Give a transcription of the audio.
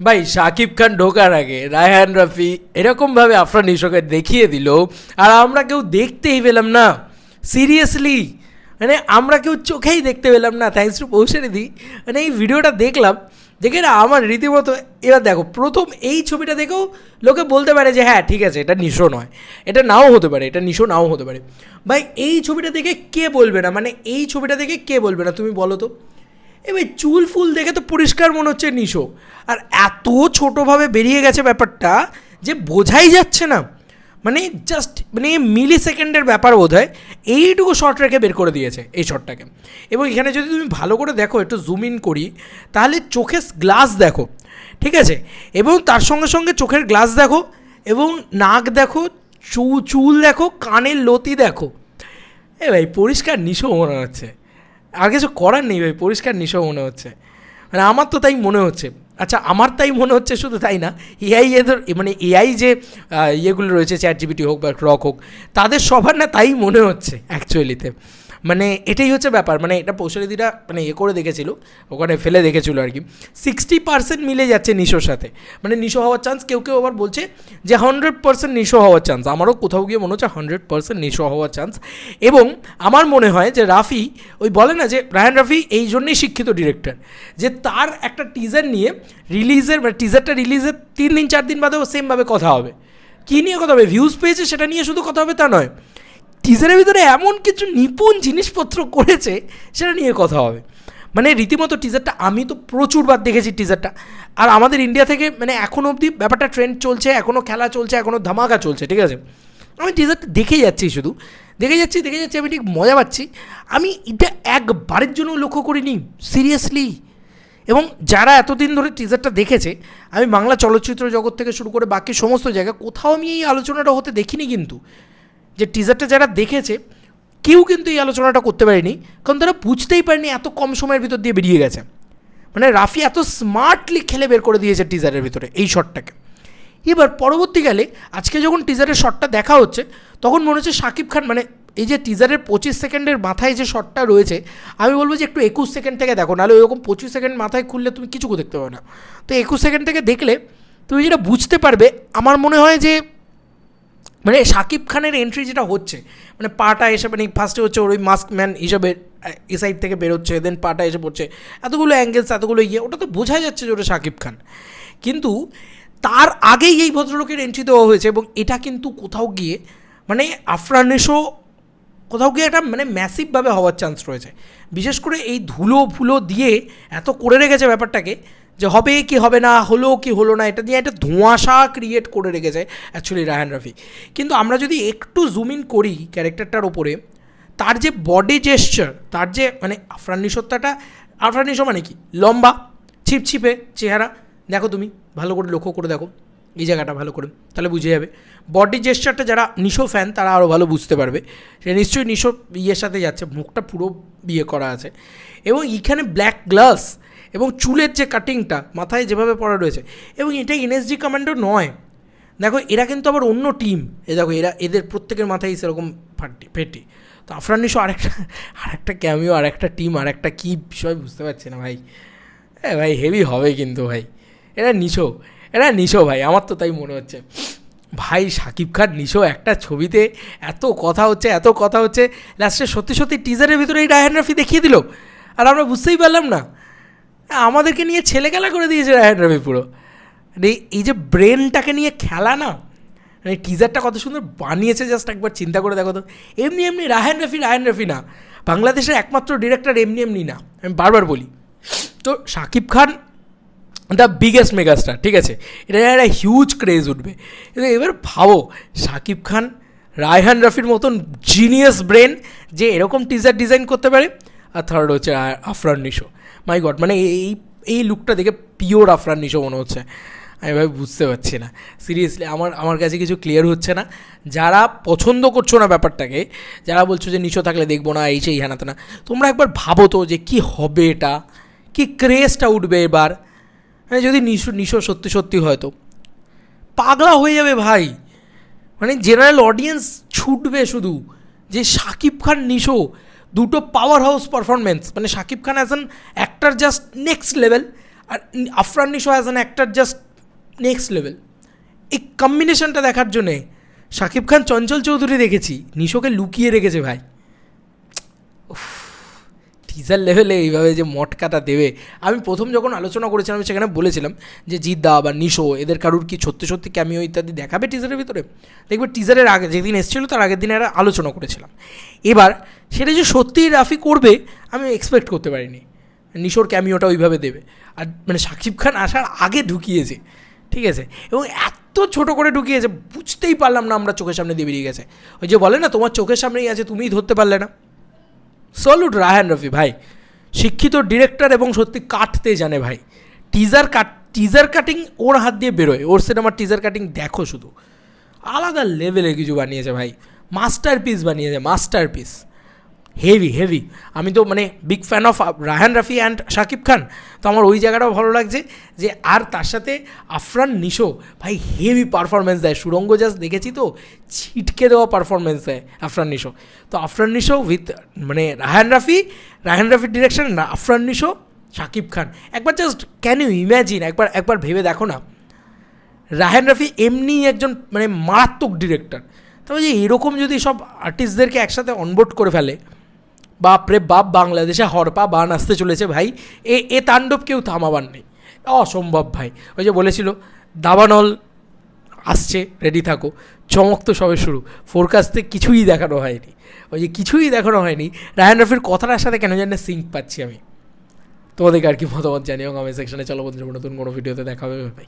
ভাই শাকিব খান ঢোকার আগে রায়হান রাফি এরকমভাবে আফরান নিশোকে দেখিয়ে দিল, আর আমরা কেউ দেখতেই পেলাম না। সিরিয়াসলি মানে আমরা কেউ চোখেই দেখতে পেলাম না। থ্যাংকস টু পৌঁছে পৌঁছারিদি মানে এই ভিডিওটা দেখলাম, দেখে না আমার রীতিমতো, এবার দেখো, প্রথম এই ছবিটা দেখেও লোকে বলতে পারে যে হ্যাঁ ঠিক আছে, এটা নিশো নয়। এটা নাও হতে পারে, এটা নিশো নাও হতে পারে। ভাই, এই ছবিটা দেখে কে বলবে না? মানে এই ছবিটা দেখে কে বলবে না? তুমি বলো তো। এবার চুল ফুল দেখে তো পরিষ্কার মনে হচ্ছে নিশো। আর এত ছোটোভাবে বেরিয়ে গেছে ব্যাপারটা যে বোঝাই যাচ্ছে না। মানে জাস্ট মানে মিলি সেকেন্ডের ব্যাপার বোধ হয় এইটুকু শর্ট রেখে বের করে দিয়েছে এই শর্টটাকে এবং এখানে যদি তুমি ভালো করে দেখো, একটু জুম ইন করি, তাহলে চোখের গ্লাস দেখো, ঠিক আছে? এবং তার সঙ্গে সঙ্গে চোখের গ্লাস দেখো, এবং নাক দেখো চুল দেখো, কানের লতি দেখো। এ ভাই, পরিষ্কার নিশো মনে হচ্ছে। আর কিছু করার নেই ভাই, পরিষ্কার নিশো মনে হচ্ছে। মানে আমার তো তাই মনে হচ্ছে। আচ্ছা আমার তাই মনে হচ্ছে শুধু তাই না এআই এদের মানে এআই যে ইয়েগুলো রয়েছে চ্যাট জিবিটি হোক বা রক হোক, তাদের সবার না তাই মনে হচ্ছে অ্যাকচুয়ালিতে মানে এটাই হচ্ছে ব্যাপার মানে এটা পৌষারিদিরা মানে এ করে দেখেছিল, ওখানে ফেলে দেখেছিল আর কি। সিক্সটি পার্সেন্ট মিলে যাচ্ছে নিশোর সাথে। মানে নিশো হওয়ার চান্স কেউ কেউ আবার বলছে যে হান্ড্রেড পার্সেন্ট নিশো হওয়ার চান্স আমারও কোথাও গিয়ে মনে হচ্ছে হান্ড্রেড পার্সেন্ট নিশো হওয়ার চান্স এবং আমার মনে হয় যে রাফি, ওই বলে না যে রায়ান রাফি এই জন্যই শিক্ষিত ডিরেক্টর যে তার একটা টিজার নিয়ে রিলিজের মানে টিজারটা রিলিজের তিন দিন, চার দিন বাদেও সেমভাবে কথা হবে। কী নিয়ে কথা হবে? ভিউজ পেয়েছে সেটা নিয়ে শুধু কথা হবে তা নয়। টিজারের ভিতরে এমন কিছু নিপুণ জিনিসপত্র করেছে, সেটা নিয়ে কথা হবে। মানে রীতিমতো টিজারটা আমি তো প্রচুরবার দেখেছি টিজারটা আর আমাদের ইন্ডিয়া থেকে মানে এখনও অবধি ব্যাপারটা ট্রেন্ড চলছে এখনও খেলা চলছে এখনও ধামাকা চলছে, ঠিক আছে? আমি টিজারটা দেখেই যাচ্ছি শুধু। দেখে যাচ্ছি দেখে যাচ্ছি, আমি ঠিক মজা পাচ্ছি। আমি এটা একবারের জন্য লক্ষ্য করিনি সিরিয়াসলি এবং যারা এতদিন ধরে টিজারটা দেখেছে, আমি বাংলা চলচ্চিত্র জগৎ থেকে শুরু করে বাকি সমস্ত জায়গায় কোথাও আমি এই আলোচনাটা হতে দেখিনি কিন্তু। যে টিজারটা যারা দেখেছে, কেউ কিন্তু এই আলোচনাটা করতে পারেনি, কারণ তারা বুঝতেই পারেনি এত কম সময়ের ভিতর দিয়ে বেরিয়ে গেছে। মানে রাফি এত স্মার্টলি খেলে বের করে দিয়েছে টিজারের ভিতরে এই শটটাকে এবার পরবর্তীকালে আজকে যখন টিজারের শটটা দেখা হচ্ছে, তখন মনে হচ্ছে শাকিব খান মানে এই যে টিজারের পঁচিশ সেকেন্ডের মাথায় যে শটটা রয়েছে, আমি বলব যে একটু একুশ সেকেন্ড থেকে দেখো, নাহলে ওইরকম পঁচিশ সেকেন্ড মাথায় খুললে তুমি কিছু দেখতে পাবে না। তো একুশ সেকেন্ড থেকে দেখলে তুমি যেটা বুঝতে পারবে, আমার মনে হয় যে মানে শাকিব খানের এন্ট্রি যেটা হচ্ছে মানে পাটা এসে মানে ফার্স্টে হচ্ছে ওর ওই মাস্ক ম্যান হিসাবে এ সাইড থেকে বেরোচ্ছে দেন পাটা এসে পড়ছে। এতগুলো অ্যাঙ্গেলস এতগুলো ইয়ে ওটা তো বোঝা যাচ্ছে যে ওটা শাকিব খান। কিন্তু তার আগেই এই ভদ্রলোকের এন্ট্রি দেওয়া হয়েছে এবং এটা কিন্তু কোথাও গিয়ে মানে আফরানেশও কোথাও গিয়ে একটা মানে ম্যাসিভভাবে হওয়ার চান্স রয়েছে। বিশেষ করে এই ধুলো ফুলো দিয়ে এত করে রেখেছে ব্যাপারটাকে যে হবে কি হবে না, হলো কি হলো না, এটা দিয়ে একটা ধোঁয়াশা ক্রিয়েট করে রেখেছে অ্যাকচুয়ালি রায়হান রাফি। কিন্তু আমরা যদি একটু জুম ইন করি ক্যারেক্টারটার ওপরে তার যে বডি জেস্চার তার যে মানে আফরান নিশোত্তাটা আফরান নিশো মানে কি? লম্বা ছিপছিপে চেহারা, দেখো তুমি, ভালো করে লক্ষ্য করে দেখো। এই জায়গাটা ভালো করে, তাহলে বুঝে যাবে। বডি জেস্টারটা যারা নিশো ফ্যান তারা আরও ভালো বুঝতে পারবে। সে নিশ্চয়ই নিশো ইয়ের সাথে যাচ্ছে, মুখটা পুরো বিয়ে করা আছে। এবং এখানে ব্ল্যাক গ্লাস এবং চুলের যে কাটিংটা মাথায় যেভাবে পড়া রয়েছে, এবং এটা এনএসজি কমান্ডো নয়। দেখো, এরা কিন্তু আবার অন্য টিম এ দেখো, এরা, এদের প্রত্যেকের মাথায় সেরকম ফাটি, ফেটি। তো আফরান নিশো আরেকটা আরেকটা ক্যামিও আরেকটা টিম আরেকটা কী বিষয় বুঝতে পারছি না ভাই। হ্যাঁ ভাই হেভি হবে কিন্তু ভাই। এরা নিশো। এরা নিশো ভাই, আমার তো তাই মনে হচ্ছে। ভাই, সাকিব খান, নিশো, একটা ছবিতে এত কথা হচ্ছে, এত কথা হচ্ছে লাস্টে সত্যি সত্যি টিজারের ভিতরে এই রায়হান রাফি দেখিয়ে দিল। আর আমরা বুঝতেই পারলাম না। আমাদেরকে নিয়ে ছেলে খেলা করে দিয়েছে রায়হান রাফি পুরো। মানে এই যে ব্রেনটাকে নিয়ে খেলা না মানে টিজারটা কত সুন্দর বানিয়েছে জাস্ট একবার চিন্তা করে দেখো তো। এমনি এমনি রায়হান রফি রায়হান রফি না। বাংলাদেশের একমাত্র ডিরেক্টর এমনি এমনি না। আমি বারবার বলি। তো Shakib Khan the biggest megastar ঠিক আছে? এটা একটা হিউজ ক্রেজ উঠবে। এবার ভাবো শাকিব খান, রায়হান রফির মতন জিনিয়াস ব্রেন যে এরকম টিজার ডিজাইন করতে পারে, আর থার্ড হচ্ছে আফরান নিশো। মাই গড মানে এই এই লুকটা দেখে পিওর আফরান নিশো মনে হচ্ছে। আমি ভাই বুঝতে পারছি না। সিরিয়াসলি আমার আমার কাছে কিছু ক্লিয়ার হচ্ছে না। যারা পছন্দ করছ না ব্যাপারটাকে, যারা বলছো যে নিশো থাকলে দেখব না, এই সেই হ্যানাতে না, তোমরা একবার ভাবো তো যে কি হবে এটা? কি ক্রেজটা উঠবে এবার? মানে যদি নিশো নিশো সত্যি সত্যি হয়তো পাগলা হয়ে যাবে ভাই। মানে জেনারেল অডিয়েন্স ছুটবে শুধু। যে শাকিব খান, নিশো দুটো পাওয়ার হাউস পারফরমেন্স মানে Shakib Khan as an actor just next level R Afran Nisho as an actor just next level এই কম্বিনেশনটা দেখার জন্যে শাকিব খান চঞ্চল চৌধুরী দেখেছি। নিশোকে লুকিয়ে রেখেছে ভাই। টিজার লেভেলে এইভাবে যে মটকাটা দেবে। আমি প্রথম যখন আলোচনা করেছিলাম, আমি সেখানে বলেছিলাম যে জিদ্দা বা নিশো, এদের কারুর কি সত্যি সত্যি ক্যামিও ইত্যাদি দেখাবে টিজারের ভিতরে? দেখবে টিজারের আগে, যেদিন এসেছিল, তার আগের দিন একটা আলোচনা করেছিলাম। এবার সেটা যে সত্যিই রাফি করবে, আমি এক্সপেক্ট করতে পারিনি। নিশোর ক্যামিওটা ওইভাবে দেবে। আর মানে সাকিব খান আসার আগে ঢুকিয়েছে, ঠিক আছে? এবং এত ছোট করে ঢুকিয়েছে, বুঝতেই পারলাম না আমরা চোখের সামনে দিয়ে বেরিয়ে গেছে। ওই যে বলে না, তোমার চোখের সামনেই আছে, তুমিই ধরতে পারলে না। সলুট রাহান রফি ভাই। শিক্ষিত ডিরেক্টর এবং সত্যি কাটতে জানে ভাই। টিজার কাট টিজার কাটিং ওর হাত দিয়ে বেরোয়। ওর সিনেমার টিজার কাটিং দেখো শুধু। আলাদা লেভেলে কিছু বানিয়েছে ভাই। মাস্টার পিস বানিয়েছে মাস্টার পিস হেভি হেভি আমি তো মানে big fan of Rahan Rafi and Shakib Khan তো আমার ওই জায়গাটাও ভালো লাগছে যে আর তার সাথে আফরান নিশো ভাই হেভি পারফরমেন্স দেয়। সুরঙ্গ জাস্ট দেখেছি তো, ছিটকে দেওয়া পারফরমেন্স দেয় আফরান নিশো তো আফরান নিশো উইথ মানে রাহান রাফি রাহান রাফির ডিরেকশন আফরান নিশো শাকিব খান একবার জাস্ট ক্যান ইউ ইম্যাজিন একবার একবার ভেবে দেখো না। রাহান রাফি এমনি একজন মানে মারাত্মক ডিরেক্টর তবে যে এরকম যদি সব আর্টিস্টদেরকে একসাথে অনবোর্ড করে ফেলে বাপরে বাপ, বাংলাদেশে হরপা বান আসতে চলেছে ভাই। এ এ তাণ্ডব কেউ থামাবার নেই। অসম্ভব ভাই। ওই যে বলেছিল, দাবানল আসছে রেডি থাকো। চমক তো সবে শুরু। ফোরকাস্টে কিছুই দেখানো হয়নি। ওই যে কিছুই দেখানো হয়নি। রায়ান রফির কথাটার সাথে কেন জানি সিঙ্ক পাচ্ছি আমি। তোমাদেরকে আর কি মতামত জানিও কমেন্ট সেকশনে চলো বন্ধুরা, নতুন কোনো ভিডিওতে দেখা হবে ভাই।